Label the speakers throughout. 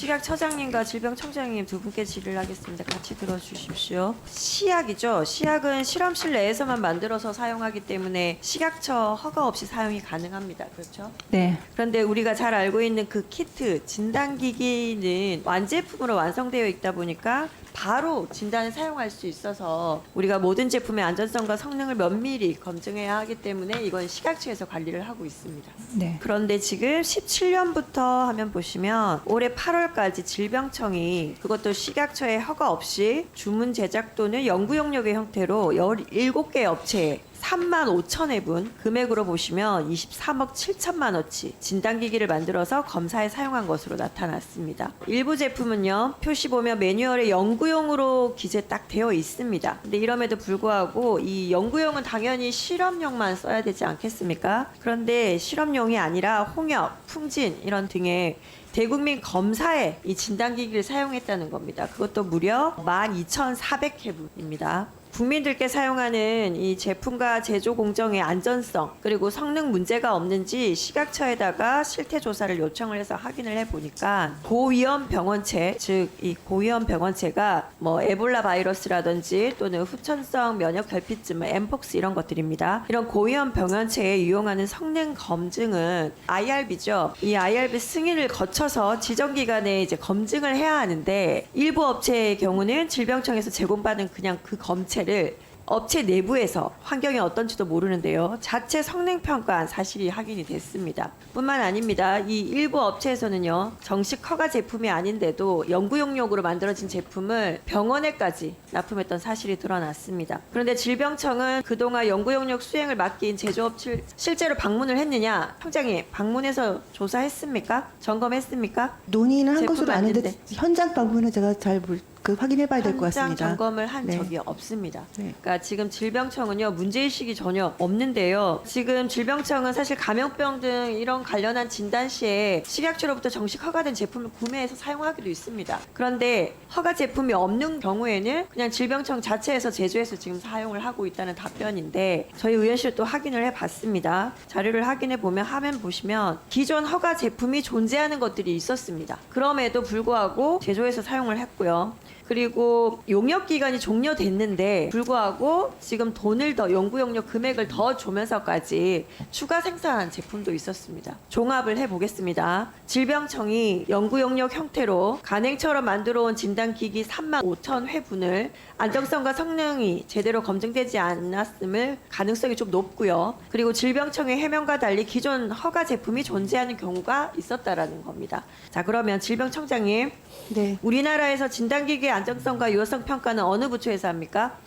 Speaker 1: 식약처장님과 질병청장님 두 분께 질의를 하겠습니다. 같이 들어주십시오. 시약이죠. 시약은 실험실 내에서만 만들어서 사용하기 때문에 식약처 허가 없이 사용이 가능합니다. 그렇죠?
Speaker 2: 네.
Speaker 1: 그런데 우리가 잘 알고 있는 그 키트 진단기기는 완제품으로 완성되어 있다 보니까 바로 진단을 사용할 수 있어서 우리가 모든 제품의 안전성과 성능을 면밀히 검증해야 하기 때문에 이건 식약처에서 관리를 하고 있습니다.
Speaker 2: 네.
Speaker 1: 그런데 지금 17년부터 하면 보시면 올해 8월까지 질병청이 그것도 식약처의 허가 없이 주문 제작 또는 연구 용역의 형태로 17개 업체에 3만 5천 회 분 금액으로 보시면 23억 7천만 원치 진단기기를 만들어서 검사에 사용한 것으로 나타났습니다. 일부 제품은요 표시 보면 매뉴얼에 연구용으로 기재 딱 되어 있습니다. 근데 이럼에도 불구하고 이 연구용은 당연히 실험용만 써야 되지 않겠습니까? 그런데 실험용이 아니라 홍역, 풍진 이런 등의 대국민 검사에 이 진단기기를 사용했다는 겁니다. 그것도 무려 12,400회분입니다. 국민들께 사용하는 이 제품과 제조 공정의 안전성 그리고 성능 문제가 없는지 식약처에다가 실태 조사를 요청을 해서 확인을 해 보니까 고위험 병원체 즉 이 고위험 병원체가 뭐 에볼라 바이러스라든지 또는 후천성 면역 결핍증, 엠폭스 이런 것들입니다. 이런 고위험 병원체에 이용하는 성능 검증은 IRB죠. 이 IRB 승인을 거쳐서 지정 기간에 이제 검증을 해야 하는데 일부 업체의 경우는 질병청에서 제공받은 그냥 그 검체 를 업체 내부에서 환경이 어떤지도 모르는데요. 자체 성능 평가한 사실이 확인이 됐습니다. 뿐만 아닙니다. 이 일부 업체에서는요. 정식 허가 제품이 아닌데도 연구 용역으로 만들어진 제품을 병원에까지 납품했던 사실이 드러났습니다. 그런데 질병청은 그동안 연구 용역 수행을 맡긴 제조업체 실제로 방문을 했느냐? 청장님 방문해서 조사했습니까? 점검했습니까?
Speaker 3: 논의는 한
Speaker 1: 제품
Speaker 3: 것으로 아는데
Speaker 1: 맞는데.
Speaker 3: 현장 방문은 제가 잘 볼- 그 확인해봐야 될 것
Speaker 1: 현장
Speaker 3: 같습니다.
Speaker 1: 점검을 한
Speaker 3: 네.
Speaker 1: 적이 없습니다.
Speaker 3: 네.
Speaker 1: 그러니까 지금 질병청은요 문제 의식이 전혀 없는데요. 지금 질병청은 사실 감염병 등 이런 관련한 진단 시에 식약처로부터 정식 허가된 제품을 구매해서 사용하기도 있습니다. 그런데 허가 제품이 없는 경우에는 그냥 질병청 자체에서 제조해서 지금 사용을 하고 있다는 답변인데 저희 의원실 또 확인을 해봤습니다. 자료를 확인해 보면 화면 보시면 기존 허가 제품이 존재하는 것들이 있었습니다. 그럼에도 불구하고 제조해서 사용을 했고요. 그리고 용역 기간이 종료됐는데 불구하고 지금 돈을 더 연구 용역 금액을 더 주면서까지 추가 생산한 제품도 있었습니다. 종합을 해 보겠습니다. 질병청이 연구 용역 형태로 간행처럼 만들어 온 진단 기기 3만 5천 회분을 안정성과 성능이 제대로 검증되지 않았음을 가능성이 좀 높고요. 그리고 질병청의 해명과 달리 기존 허가 제품이 존재하는 경우가 있었다라는 겁니다. 자, 그러면 질병청장님
Speaker 3: 네.
Speaker 1: 우리나라에서 진단 기기의 안정성과 유효성 평가는 어느 부처에서 합니까?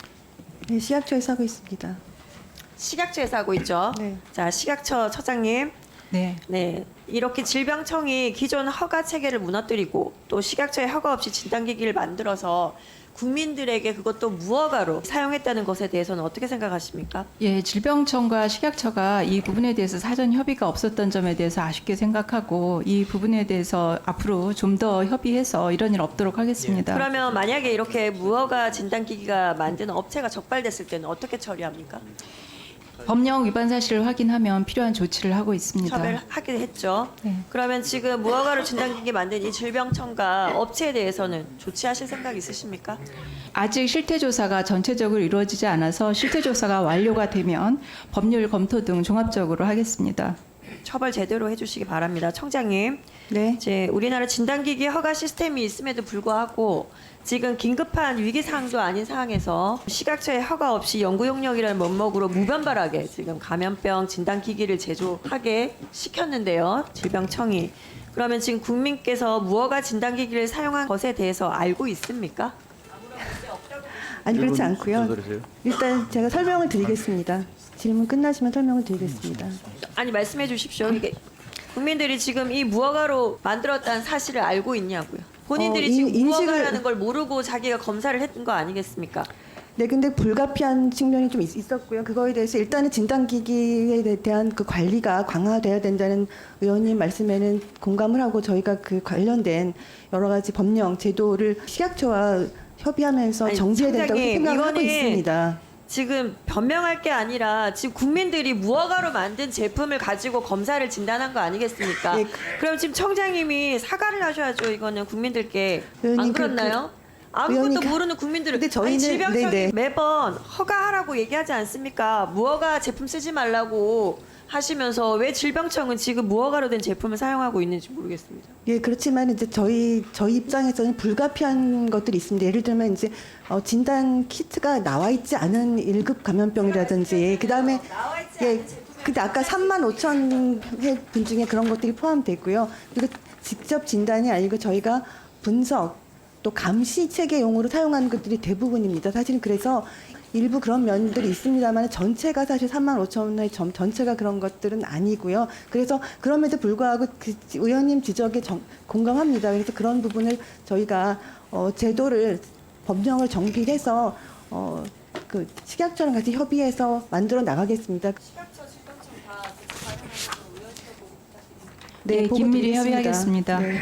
Speaker 3: 네, 시약처에서 하고 있습니다.
Speaker 1: 식약처에서 하고 있죠.
Speaker 3: 네.
Speaker 1: 자, 식약처 처장님.
Speaker 2: 네.
Speaker 1: 네. 이렇게 질병청이 기존 허가 체계를 무너뜨리고 또 식약처의 허가 없이 진단기기를 만들어서 국민들에게 그것도 무허가로 사용했다는 것에 대해서는 어떻게 생각하십니까?
Speaker 2: 예, 질병청과 식약처가 이 부분에 대해서 사전 협의가 없었던 점에 대해서 아쉽게 생각하고 이 부분에 대해서 앞으로 좀 더 협의해서 이런 일 없도록 하겠습니다.
Speaker 1: 그러면 만약에 이렇게 무허가 진단기기가 만드는 업체가 적발됐을 때는 어떻게 처리합니까?
Speaker 2: 법령 위반 사실을 확인하면 필요한 조치를 하고 있습니다.
Speaker 1: 처벌하기도 했죠.
Speaker 2: 네.
Speaker 1: 그러면 지금 무허가로 진단기기 만든 이 질병청과 업체에 대해서는 조치하실 생각 있으십니까?
Speaker 2: 아직 실태 조사가 전체적으로 이루어지지 않아서 실태 조사가 완료가 되면 법률 검토 등 종합적으로 하겠습니다.
Speaker 1: 처벌 제대로 해주시기 바랍니다. 청장님,
Speaker 3: 네.
Speaker 1: 이제 우리나라 진단기기 허가 시스템이 있음에도 불구하고 지금 긴급한 위기 상황도 아닌 상황에서 식약처의 허가 없이 연구 용역이라는 면목으로 무변발하게 지금 감염병 진단기기를 제조하게 시켰는데요. 질병청이 그러면 지금 국민께서 무허가 진단기기를 사용한 것에 대해서 알고 있습니까?
Speaker 3: 아니 그렇지 않고요. 일단 제가 설명을 드리겠습니다. 질문 끝나시면 설명을 드리겠습니다.
Speaker 1: 아니 말씀해 주십시오. 이게 국민들이 지금 이 무허가로 만들었다는 사실을 알고 있냐고요. 본인들이
Speaker 3: 어, 인-
Speaker 1: 지금
Speaker 3: 인식을-
Speaker 1: 무허가라는 걸 모르고 자기가 검사를 했던 거 아니겠습니까?
Speaker 3: 네, 근데 불가피한 측면이 좀 있, 있었고요. 그거에 대해서 일단은 진단기기에 대한 그 관리가 강화돼야 된다는 의원님 말씀에는 공감을 하고 저희가 그 관련된 여러 가지 법령 제도를 식약처와 협의하면서
Speaker 1: 아니,
Speaker 3: 정지해야 된다고
Speaker 1: 청장님,
Speaker 3: 생각을 하고
Speaker 1: 이거는
Speaker 3: 있습니다.
Speaker 1: 지금 변명할 게 아니라 지금 국민들이 무허가로 만든 제품을 가지고 검사를 진단한 거 아니겠습니까?
Speaker 3: 예.
Speaker 1: 그럼 지금 청장님이 사과를 하셔야죠. 이거는 국민들께
Speaker 3: 의원님,
Speaker 1: 안
Speaker 3: 그-
Speaker 1: 그렇나요? 아무것도
Speaker 3: 의원님, 그-
Speaker 1: 모르는 국민들을
Speaker 3: 근데 저희는-
Speaker 1: 아니, 질병청이
Speaker 3: 네네.
Speaker 1: 매번 허가하라고 얘기하지 않습니까? 무허가 제품 쓰지 말라고 하시면서 왜 질병청은 지금 무허가로 된 제품을 사용하고 있는지 모르겠습니다.
Speaker 3: 예, 그렇지만 이제 저희 저희 입장에서는 불가피한 것들이 있습니다. 예를 들면 이제 어, 진단 키트가 나와 있지 않은 1급 감염병이라든지 그다음에 예, 근데 아까 3만 5천 회분 중에 그런 것들이 포함되고요. 그리고 직접 진단이 아니고 저희가 분석 또 감시 체계용으로 사용하는 것들이 대부분입니다. 사실은 그래서 일부 그런 면들이 있습니다만 전체가 사실 3만 5천 원의 점 전체가 그런 것들은 아니고요. 그래서 그럼에도 불구하고 그 의원님 지적에 정- 공감합니다. 그래서 그런 부분을 저희가 어, 제도를 법령을 정비해서 어, 그 식약처랑 같이 협의해서 만들어 나가겠습니다.
Speaker 2: 네,
Speaker 3: 보고
Speaker 2: 긴밀히. 협의하겠습니다.
Speaker 3: 네.